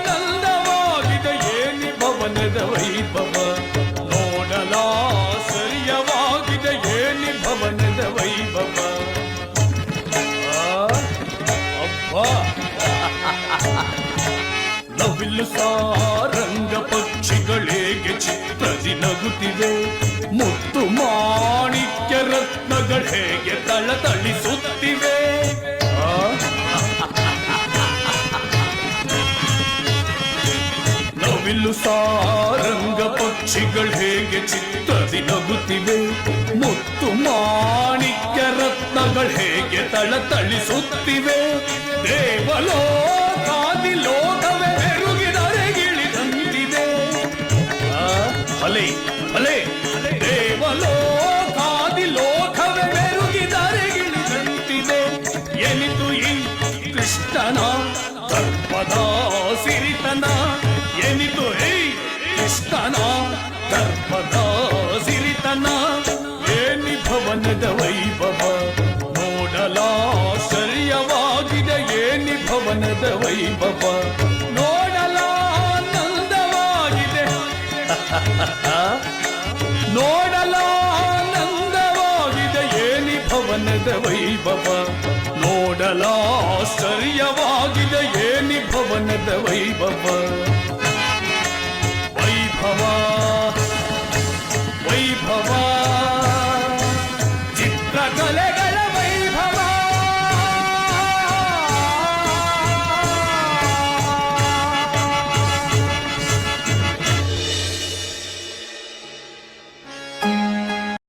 ನೋಡಲಾನಂದವಾಗಿದೆ ಏನಿ ಭವನದ ವೈಭವ? ನೋಡಲಾಶ್ಚರ್ಯವಾಗಿದೆ ಏನಿ ಭವನದ ವೈಭವ? ನವಿಲು ಸಾರಂಗ ಪಕ್ಷಿಗಳೇಗೆ ಚಿತ್ರದಿ ನಗುತ್ತಿವೆ ಮುತ್ತು ಮಾಣಿಕ್ಯ ರತ್ನಗಳು ನವಿಲು ಸಾರಂಗ ಪಕ್ಷಿಗಳು ಹೇಗೆ ಚಿತ್ರದಿ ನಗುತ್ತಿವೆ? ಮುತ್ತು ಮಾಣಿಕ್ಯ ರತ್ನಗಳು ಹೇಗೆ ತಳತಳಿಸುತ್ತಿವೆ ದೇವಲೋಕಾದಿ ಲೋಕವೇ ಬೆರುಗಿದರೆ ಇಳಿದಂತಿದೆ. ಅಲೆ ಅಲೆ ದೇವಲೋಕಾದಿ ಲೋಕವೇ ಮೆರುಗಿದರೆಗಿಳಿದಂತಿದೆ ಎನಿತು ಈ ಕೃಷ್ಣನ ಸಿರಿತನ ಎನಿತು ಈ ಕೃಷ್ಣನ ದರ್ಪದ ಸಿರಿತನ, ಏನಿ ಭವನದ ವೈಭವ ನೋಡಲಾಶ್ಚರ್ಯವಾಗಿದೆ ಏನಿ ಭವನದ ವೈಭವ ನೋಡಲಾನಂದವಾಗಿದೆ ನೋಡಲಾನಂದವಾಗಿದೆ ಏನಿ ಭವನದ ವೈಭವ ನೋಡಲಾಶ್ಚರ್ಯವಾಗಿದೆ ಏನಿ ಭವನದ ವೈಭವ